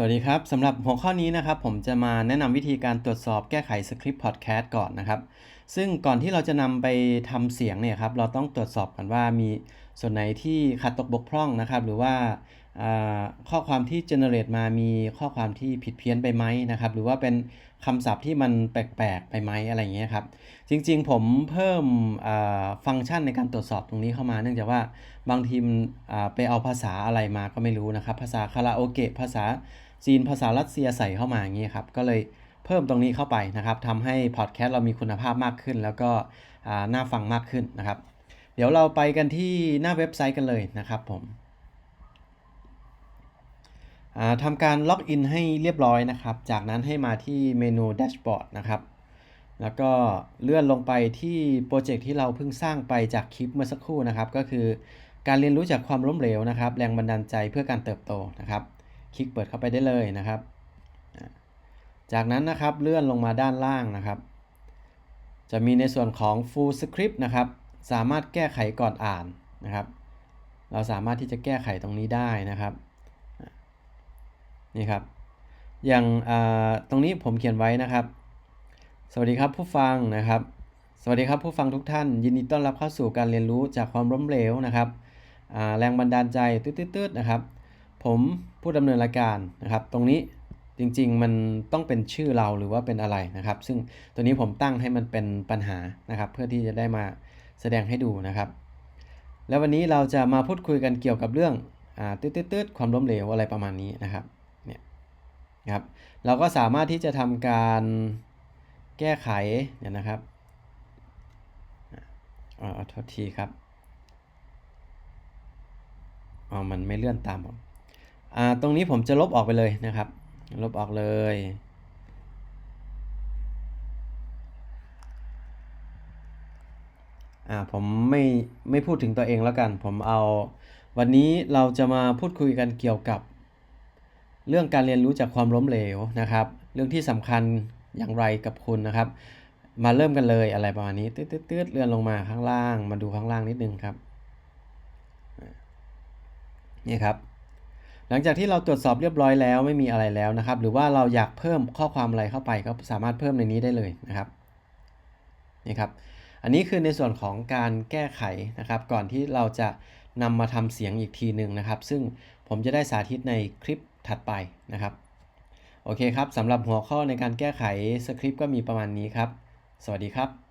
สวัสดีครับสำหรับหัวข้อนี้นะครับผมจะมาแนะนำวิธีการตรวจสอบแก้ไขสคริปต์พอดแคสต์ก่อนนะครับ ซึ่งก่อนที่เราจะนำไปทำเสียงเนี่ยครับเราต้องตรวจสอบกันว่ามี ส่วนไหนที่ขัดตกบกพร่องนะครับ หรือว่าข้อความที่ generate มามีข้อความที่ผิดเพี้ยนไปไหมนะครับ หรือว่าเป็นคำศัพท์ที่มันแปลกๆไปไหมอะไรอย่างเงี้ยครับ จริงๆ ผมเพิ่มฟังก์ชันในการตรวจสอบตรงนี้เข้ามา เนื่องจากว่าบางทีมไปเอาภาษาอะไรมาก็ไม่รู้นะครับ ภาษาคาราโอเกะภาษาจีนภาษารัสเซียใส่เข้ามาอย่างนี้ยครับ ก็เลยเพิ่มตรงนี้เข้าไปนะครับทำให้พอดแคสต์เรามีคุณภาพมากขึ้น แล้วก็น่าฟังมากขึ้นนะครับ เดี๋ยวเราไปกันที่หน้าเว็บไซต์กันเลยนะครับผมทำการล็อกอินให้เรียบร้อยนะครับ จากนั้นให้มาที่เมนูแดชบอร์ดนะครับ แล้วก็เลื่อนลงไปที่โปรเจกต์ที่เราเพิ่งสร้างไปจากคลิปเมื่อสักครู่นะครับ ก็คือการเรียนรู้จากความล้มเหลวนะครับ แรงบันดาลใจเพื่อการเติบโตนะครับ คลิกเปิดเข้าไปได้เลยนะครับ จากนั้นนะครับเลื่อนลงมาด้านล่างนะครับ จะมีในส่วนของ full script นะครับ สามารถแก้ไขก่อนอ่านนะครับ เราสามารถที่จะแก้ไขตรงนี้ได้นะครับนี่ครับ อย่างตรงนี้ผมเขียนไว้นะครับ สวัสดีครับผู้ฟังนะครับ สวัสดีครับผู้ฟังทุกท่าน ยินดีต้อนรับเข้าสู่การเรียนรู้จากความล้มเหลวนะครับแรงบันดาลใจตืดๆๆนะครับ ผมผู้ดำเนินรายการนะครับ ตรงนี้จริงๆ มันต้องเป็นชื่อเราหรือว่าเป็นอะไรนะครับ ซึ่งตัวนี้ผมตั้งให้มันเป็นปัญหานะครับ เพื่อที่จะได้มา แสดงให้ดูนะครับ แล้ววันนี้เราจะมาพูดคุยกันเกี่ยวกับเรื่องอ่าตืดๆความล้มเหลวอะไรประมาณนี้นะครับเนี่ยนะครับ เราก็สามารถที่จะทำการแก้ไขเนี่ยนะครับอ่าเอาโทษทีครับอ๋อมันไม่เลื่อนตามผมอ่าตรงนี้ผมจะลบออกไปเลยนะครับ ลบออกเลย อ่าผมไม่ไม่พูดถึงตัวเองแล้วกัน ผมเอา วันนี้เราจะมาพูดคุยกันเกี่ยวกับ เรื่องการเรียนรู้จากความล้มเหลวนะครับ เรื่องที่สำคัญอย่างไรกับคุณนะครับ มาเริ่มกันเลยอะไรประมาณนี้ตืดๆเลื่อนลงมาข้างล่าง มาดูข้างล่างนิดนึงครับนี่ครับหลังจากที่เราตรวจสอบเรียบร้อยแล้วไม่มีอะไรแล้วนะครับ หรือว่าเราอยากเพิ่มข้อความอะไรเข้าไปก็สามารถเพิ่มในนี้ได้เลยนะครับนี่ครับ อันนี้คือในส่วนของการแก้ไขนะครับ ก่อนที่เราจะนำมาทำเสียงอีกทีหนึ่งนะครับ ซึ่งผมจะได้สาธิตในคลิปถัดไปนะครับ โอเคครับสำหรับหัวข้อในการแก้ไขสคริปต์ก็มีประมาณนี้ครับ สวัสดีครับ